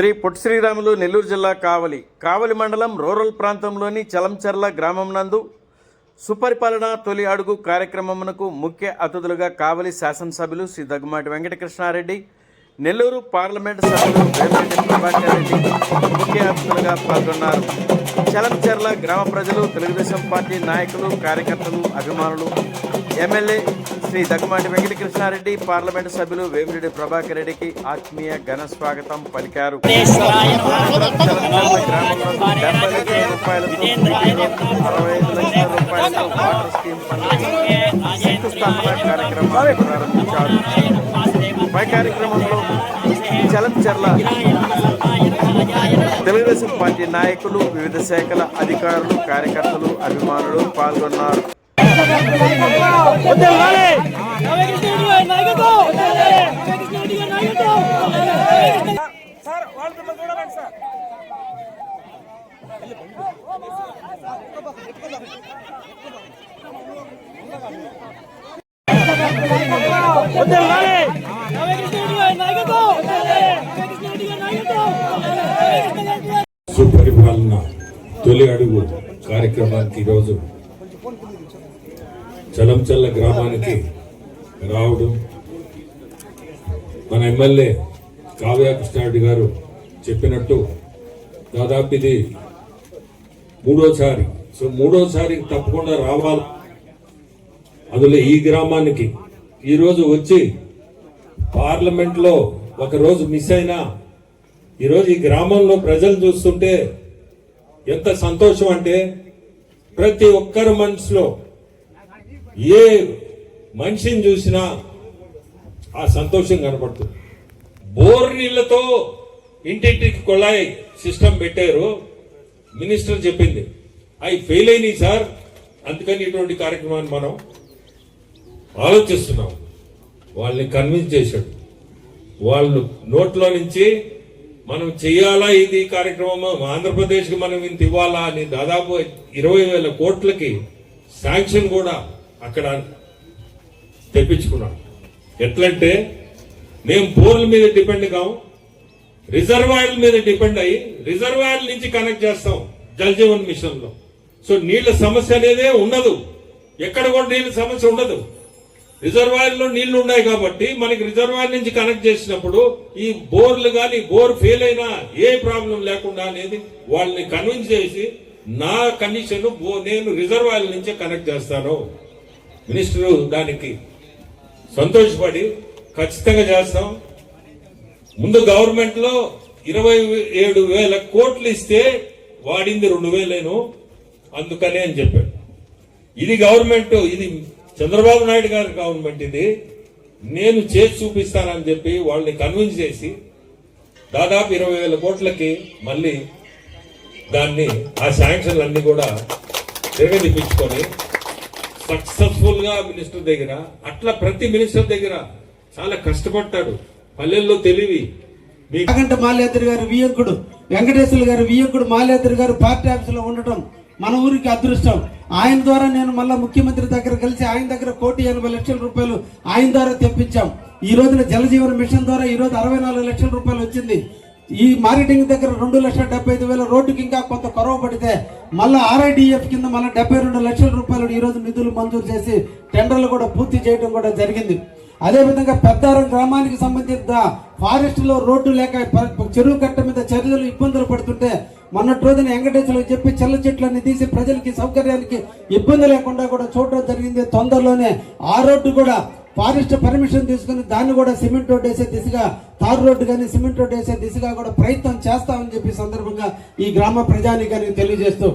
శ్రీ పొట్టి శ్రీరాములు నెల్లూరు జిల్లా కావలి కావలి మండలం రూరల్ ప్రాంతంలోని చలంచర్ల గ్రామం నందు సుపరిపాలన తొలి అడుగు కార్యక్రమమునకు ముఖ్య అతిథులుగా కావలి శాసనసభ్యులు శ్రీ దగ్గుమాటి వెంకటకృష్ణారెడ్డి నెల్లూరు పార్లమెంటు సభ్యులు రెడ్డి ముఖ్య అతిథులుగా పాల్గొన్నారు. చలంచర్ల గ్రామ ప్రజలు తెలుగుదేశం పార్టీ నాయకులు కార్యకర్తలు అభిమానులు ఎమ్మెల్యే శ్రీ దగ్గుమాటి వెంకటకృష్ణారెడ్డి పార్లమెంటు సభ్యులు వేమిరెడ్డి ప్రభాకర్ రెడ్డికి ఆత్మీయ ఘన స్వాగతం పలికారు. అరవై ఐదు లక్షల రూపాయలతో వాటర్ స్కీమ్ పనులకు శంకుస్థాపన కార్యక్రమాన్ని ప్రారంభించారు పై కార్యక్రమంలో చలంచర్ల తెలుగుదేశం పార్టీ నాయకులు వివిధ శాఖల అధికారులు కార్యకర్తలు అభిమానులు పాల్గొన్నారు. సార్ వాళ్ళతో చూడకండి సార్ సుపరిపాలన తొలి అడుగు కార్యక్రమానికి ఈరోజు చలంచల్ల గ్రామానికి రావడం. మన ఎమ్మెల్యే కావ్య కృష్ణారెడ్డి గారు చెప్పినట్టు దాదాపు ఇది మూడోసారి. సో మూడోసారి తప్పకుండా రావాలి. అందులో ఈ గ్రామానికి ఈరోజు వచ్చి పార్లమెంట్లో ఒక రోజు మిస్ అయినా ఈరోజు ఈ గ్రామంలో ప్రజలు చూస్తుంటే ఎంత సంతోషం అంటే ప్రతి ఒక్కరి మనసులో ఏ మనిషిని చూసినా ఆ సంతోషం కనపడుతుంది. బోర్ నీళ్ళతో ఇంటింటికి కొళాయి సిస్టమ్ పెట్టారు. మినిస్టర్ చెప్పింది అవి ఫెయిల్ అయినాయి సార్ అందుకని ఇటువంటి కార్యక్రమాన్ని మనం ఆలోచిస్తున్నాం. వాళ్ళని కన్విన్స్ చేశాడు. వాళ్ళు నోట్లో నుంచి మనం చేయాలా ఇది కార్యక్రమం ఆంధ్రప్రదేశ్కి మనం ఇంత ఇవ్వాలా అని దాదాపు ఇరవై వేల కోట్లకి శాంక్షన్ కూడా అక్కడ తెప్పించుకున్నాం. ఎట్లంటే మేము బోర్ల మీద డిపెండ్ కాం రిజర్వాయర్ల మీద డిపెండ్ అయ్యి రిజర్వాయర్ నుంచి కనెక్ట్ చేస్తాం జల్ జీవన్ మిషన్లో సో నీళ్ళ సమస్య అనేదే ఉండదు ఎక్కడ కూడా నీళ్ళ సమస్య ఉండదు. రిజర్వాయర్లో నీళ్ళు ఉన్నాయి కాబట్టి మనకి రిజర్వాయర్ నుంచి కనెక్ట్ చేసినప్పుడు ఈ బోర్లు కానీ బోర్ ఫెయిల్ అయినా ఏ ప్రాబ్లం లేకుండా అనేది వాళ్ళని కన్విన్స్ చేసి నా కండిషన్ నేను రిజర్వాయర్ నుంచే కనెక్ట్ చేస్తాను. మినిస్టర్ దానికి సంతోషపడి ఖచ్చితంగా చేస్తాం. ముందు గవర్నమెంట్లో ఇరవై ఏడు వేల కోట్లు ఇస్తే వాడింది రెండు వేలేను. అందుకనే అని చెప్పాడు. ఇది గవర్నమెంట్ ఇది చంద్రబాబు నాయుడు గారి గవర్నమెంట్ ఇది. నేను చేసి చూపిస్తానని చెప్పి వాళ్ళని కన్విన్స్ చేసి దాదాపు ఇరవై వేల కోట్లకి మళ్ళీ దాన్ని ఆ శాంక్షన్లు అన్ని కూడా తిరగదిప్పించుకొని సక్సెస్ఫుల్గా మినిస్టర్ దగ్గర అట్లా ప్రతి మినిస్టర్ దగ్గర చాలా కష్టపడ్డాడు. పల్లెల్లో తెలివి. మీ మాల్యాద్రి గారు వియంకుడు వెంకటేశ్వర గారు వియంకుడు మాల్యాద్రి గారు పార్టీ ఆఫీస్లో ఉండటం మన ఊరికి అదృష్టం. ఆయన ద్వారా నేను మళ్ళా ముఖ్యమంత్రి దగ్గర కలిసి ఆయన దగ్గర కోటి ఎనభై లక్షల రూపాయలు ఆయన ద్వారా తెప్పించాం. ఈ రోజున జలజీవన మిషన్ ద్వారా ఈ రోజు అరవై నాలుగు లక్షల రూపాయలు వచ్చింది. ఈ మార్కెటింగ్ దగ్గర రెండు లక్షల డెబ్బై ఐదు వేల రోడ్డుకి ఇంకా కొంత కొరవ పడితే మళ్ళీ ఆర్ఐడిఎఫ్ కింద మళ్ళీ డెబ్బై రెండు లక్షల రూపాయలు ఈరోజు నిధులు మంజూరు చేసి టెండర్లు కూడా పూర్తి చేయడం కూడా జరిగింది. అదేవిధంగా పెద్దారం గ్రామానికి సంబంధించిన ఫారెస్ట్లో రోడ్డు లేక చెరువు కట్ట మీద చర్యలు ఇబ్బందులు పడుతుంటే మొన్నటి రోజున వెంకటేశ్వరులకు చెప్పి చెల్ల చెట్లన్నీ తీసి ప్రజలకి సౌకర్యానికి ఇబ్బంది లేకుండా కూడా చూడడం జరిగింది. తొందరలోనే ఆ రోడ్డు కూడా ఫారెస్ట్ పర్మిషన్ తీసుకుని దాన్ని కూడా సిమెంట్ రోడ్ వేసే దిశగా తారు రోడ్డు కానీ సిమెంట్ రోడ్ వేసే దిశగా కూడా ప్రయత్నం చేస్తామని చెప్పి సందర్భంగా ఈ గ్రామ ప్రజానికానికి తెలియజేస్తూ